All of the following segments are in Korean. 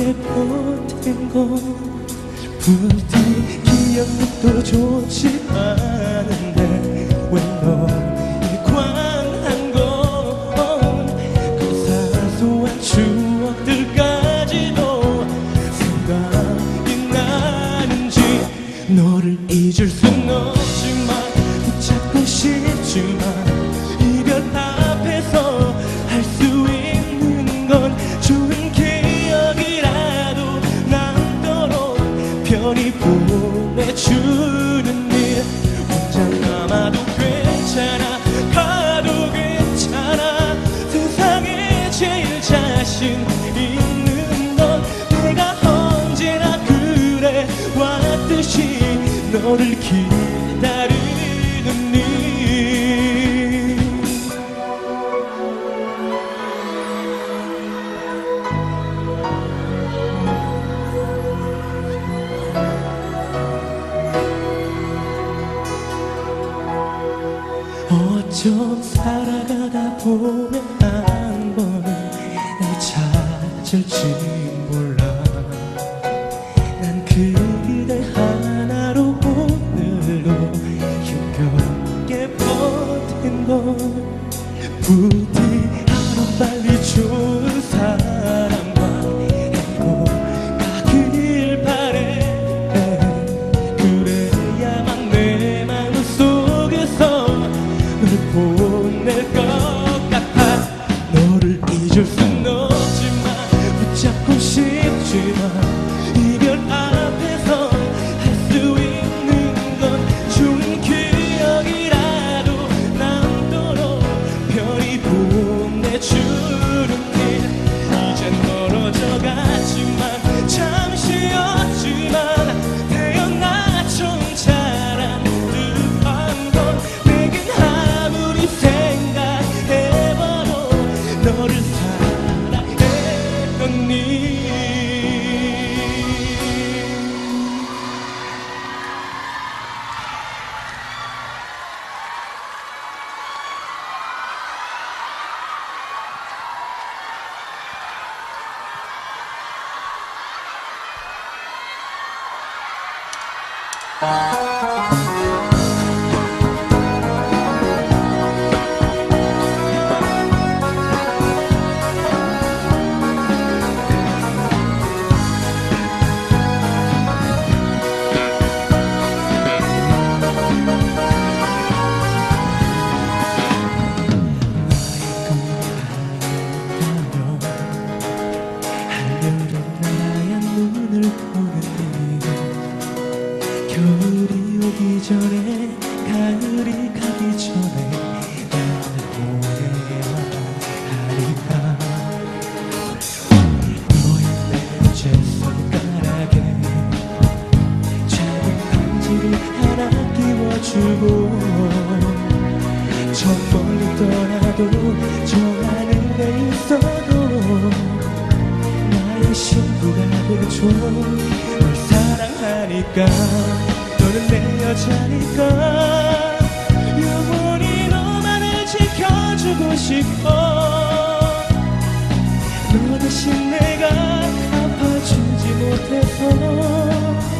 내게 보탠 건 부디 기억도 좋지 않은데 왜너 amor. 좀 살아가다 보면 한 번은 날 찾을지 몰라. 난 그대 하나로 오늘도 힘겹게 버틴 걸. 부디 하루 빨리 줘 주고 저 멀리 떠나도 저 하늘에 있어도 나의 신부가 되줘 널 사랑하니까 너는 내 여자니까 영원히 너만을 지켜주고 싶어. 너 대신 내가 아파주지 못해서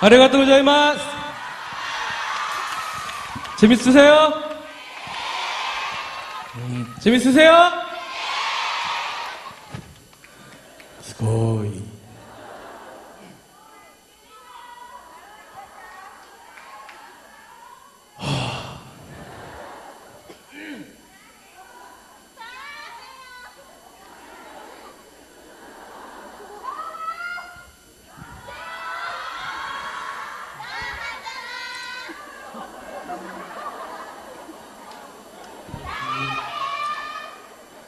아리가또 고자이마스! 재밌으세요? 음, 재밌으세요? 스고이.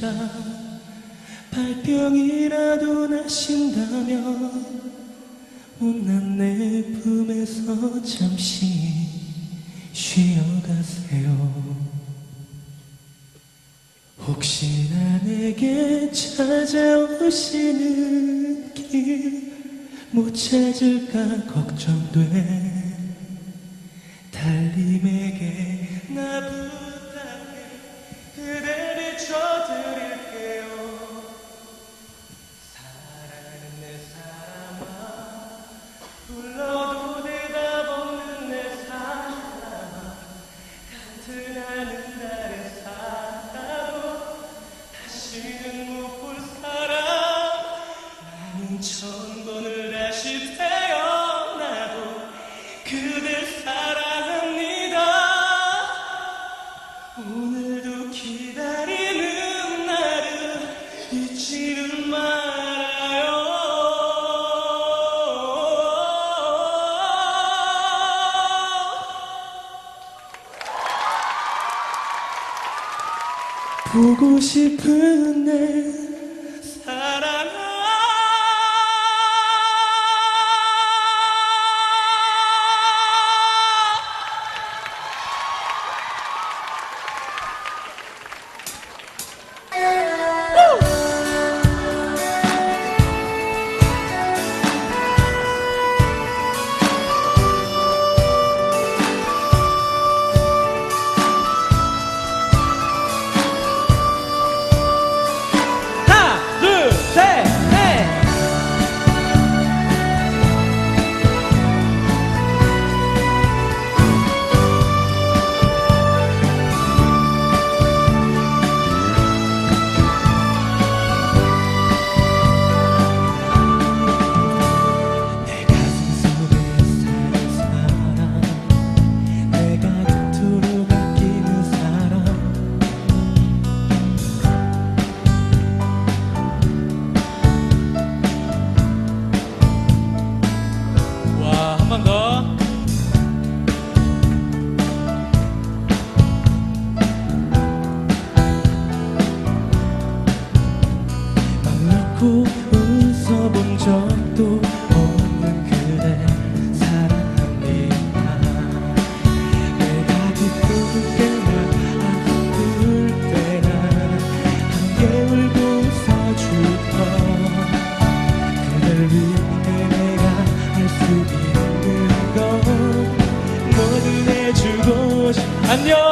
나신다. 발병이라도 나신다면 온난 내 품에서 잠시 쉬어가세요. 혹시나 내게 찾아오시는 길 못 찾을까 걱정돼. 달님에게 나부 오늘도 기다리는 나를 잊지는 말아요. 보고 싶은 내 안녕.